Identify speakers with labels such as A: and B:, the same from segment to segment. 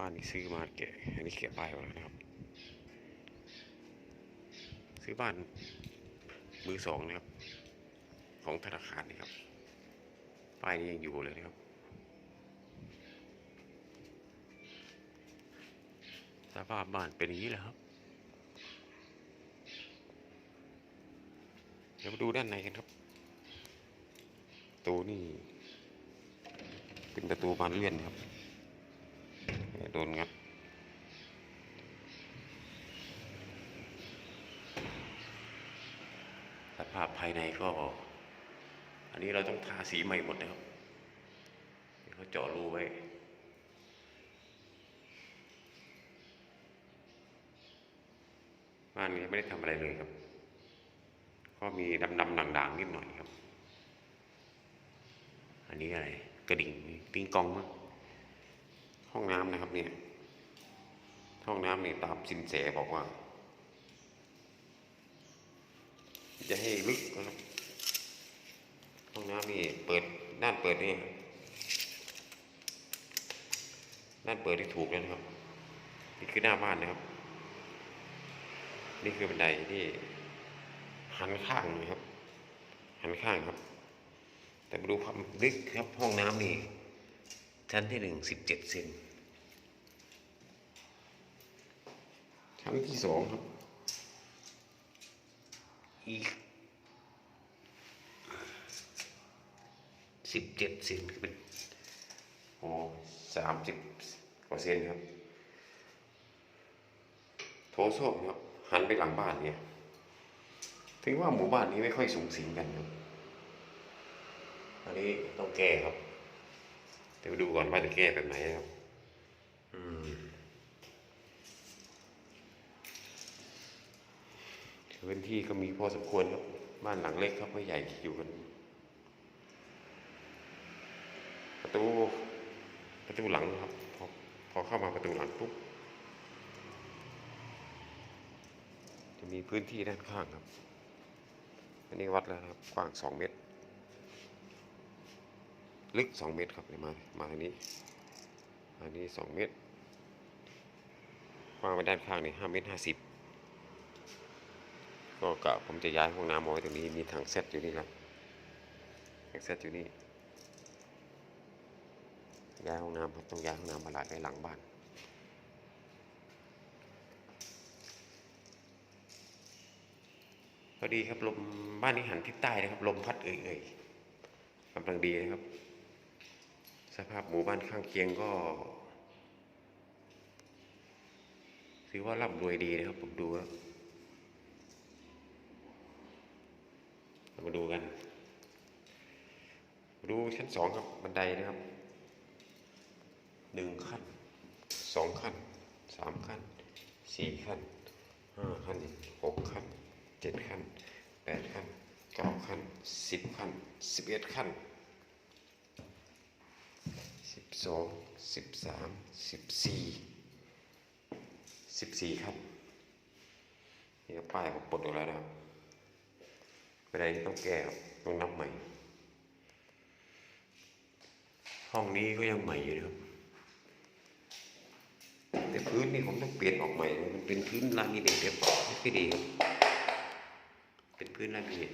A: บ้านนี้ซื้อมาแกะอันนี้เขียนป้ายไว้แล้วนะครับ ซื้อบ้านมือสองนะครับ ของธนาคารนี่ครับ ป้ายนี้ยังอยู่เลยนะครับสภาพบ้านเป็นอย่างนี้แหละครับ เดี๋ยวมาดูด้านในกันครับประตูนี่ เป็นประตูบานเลื่อนนะครับ โดนงัดสภาพภายในก็ อันนี้เราต้องทาสีใหม่หมดนะครับเขาเจาะรูไว้บ้านนี้ไม่ได้ทำอะไรเลยครับ ก็มีดำๆด่างๆนิดหน่อยครับ อันนี้อะไร กระดิ่งปิงกองมั้ง ห้องน้ำนะครับ เนี่ย ห้องน้ำนี่ตามสินแสบอกว่า จะให้ลึกนะครับ ห้องน้ำนี่เปิดด้านเปิดนี่ด้านเปิดที่ถูกแล้วนะครับ นี่คือหน้าบ้านนะครับ นี่คือบันไดที่หันข้างนะครับ หันข้างครับ แต่มาดูความลึกครับห้องน้ำนี่ ชั้นที่หนึ่งสิบเจ็ดเซนชั้นที่สองครับอีกสิบเจ็ดเซนคือเป็นโอ้สามสิบกว่าเซนครับ โถส้วมครับ หันไปหลังบ้านเนี่ยถึงว่าหมู่บ้านนี้ไม่ค่อยสูงสิงกันครับอันนี้ต้องแก้ครับ เดี๋ยวดูก่อนว่าจะแก้แบบไหนครับ อืมพื้นที่ก็มีพอสมควรครับ บ้านหลังเล็กครับไม่ใหญ่อยู่กัน ประตู ประตูหลังครับ พอพอเข้ามาประตูหลังปุ๊บจะมีพื้นที่ด้านข้างครับ อันนี้วัดแล้วครับ กว้างสองเมตร ลึกสองเมตรครับเดี๋ยมามาทางนี้อันนี้สองเมตรกว้างไปด้านข้างนี่ห้าเมตรห้าสิบก็กะผมจะย้ายห้องน้ำมาไว้ตรงนี้มีถังเซตอยู่นี่ครับถังเซตอยู่นี่ย้ายห้องน้ำครับต้องย้ายห้องน้ำมาหลายไว้หลังบ้านพอดีครับลมบ้านนี้หันทิศใต้นะครับลมพัดเอ่ยๆกำลังดีนะครับ สภาพหมู่บ้านข้างเคียงก็ถือว่าร่ำรวยดีนะครับ ผมดูแล้วเรามาดูกัน ดูชั้นสองครับบันไดนะครับหนึ่งขั้นสองขั้นสามขั้นสี่ขั้นห้าขั้นหกขั้นเจ็ดขั้นแปดขั้นเก้าขั้นสิบขั้นสิบเอ็ดขั้น สองสิบสามสิบสี่สิบสี่ขั้นนี่ก็ป้ายผมปลดออกแล้วนะครับบันไดนี้ต้องแก้ต้องนับใหม่ ห้องนี้ก็ยังใหม่อยู่นะครับแต่พื้นนี่ผมต้องเปลี่ยนออกใหม่เลยมันเป็นพื้นลามิเนตเรียบร้อยไม่ค่อยดีเป็นพื้นลามิเนต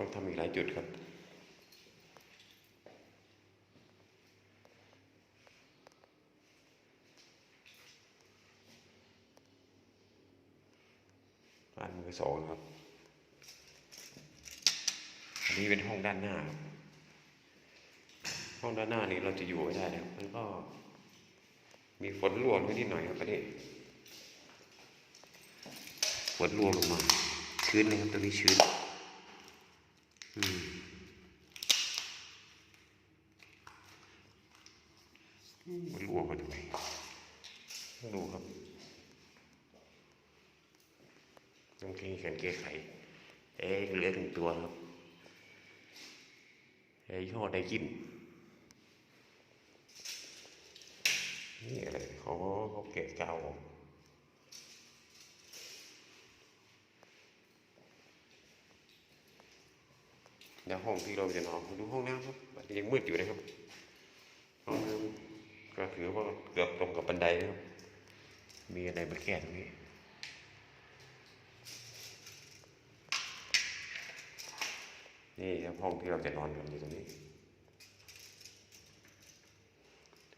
A: ต้องทำอีกหลายจุดครับบ้านมือสองครับ อันนี้เป็นห้องด้านหน้าครับห้องด้านหน้านี้เราจะอยู่ไม่ได้นะครับมันก็มีฝนรั่วลงนิดหน่อยครับตอนนี้ฝนรั่วลงมาชื้นเลยครับตรงนี้ชื้นอืมอืมมันรั่วมาทำไมต้องดูครับ ต้องแก้ไขแก้ไขเอ๊ะเหลือถึงตัวครับเอ้ยห่อได้กินนี่อะไรเขาเขาเกะกาวออกเดี๋ยวห้องที่เราจะนอนดูห้องน้ำครับยังมืดอยู่นะครับห้องน้ำก็ถือว่าเกือบตรงกับบันไดนะครับมีอะไรมาแก้ตรงนี้ นี่ห้องที่เราจะนอนกันอยู่ตรงนี้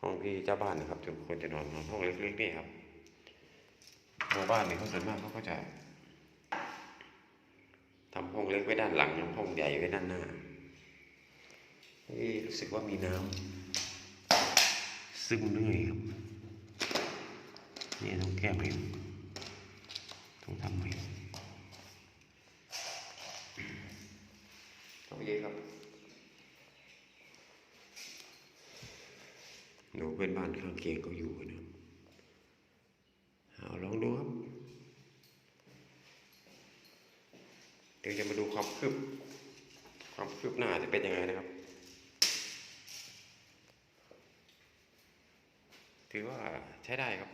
A: ห้องที่เจ้าบ้านนะครับทุกคนจะนอนนอนห้องเล็กๆนี่ครับหมู่บ้านเนี่ยเขาส่วนมากเขาก็จะทำห้องเล็กไว้ด้านหลังห้องใหญ่ไว้ด้านหน้านี่รู้สึกว่ามีน้ำซึมเรื่อยครับนี่ต้องแก้ใหม่ต้องทำใหม่โอเคครับ ดูเพื่อนบ้านข้างเคียงเขาอยู่นะครับเอาลองดูครับ เดี๋ยวจะมาดูความคืบความคืบหน้าจะเป็นยังไงนะครับ ถือว่าใช้ได้ครับ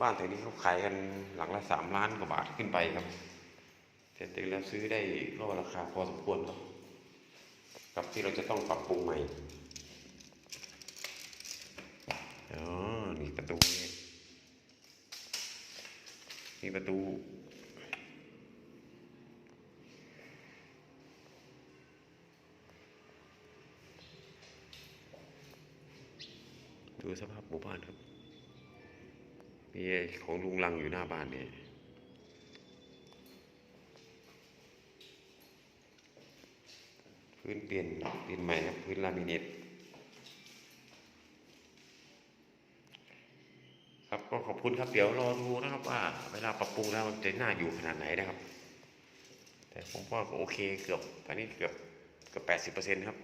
A: บ้านแถวนี้เขาขายกันหลังละสามล้านกว่าบาทขึ้นไปครับแต่จริงแล้วซื้อได้ก็ราคาพอสมควรครับกับที่เราจะต้องปรับปรุงใหม่ อ๋อนี่ประตูนี่นี่ประตู ดูสภาพหมู่บ้านครับมีของลุงลังอยู่หน้าบ้านเนี่ยพื้นเปลี่ยนเปลี่ยนใหม่ครับพื้นลามิเนต ครับก็ขอบคุณครับเดี๋ยวรอดูนะครับว่า เวลาปรับปรุงแล้วมันจะน่าอยู่ขนาดไหนนะครับ แต่ผมว่าโอเคเกือบตอนนี้เกือบเกือบแปดสิบเปอร์เซ็นต์ครับ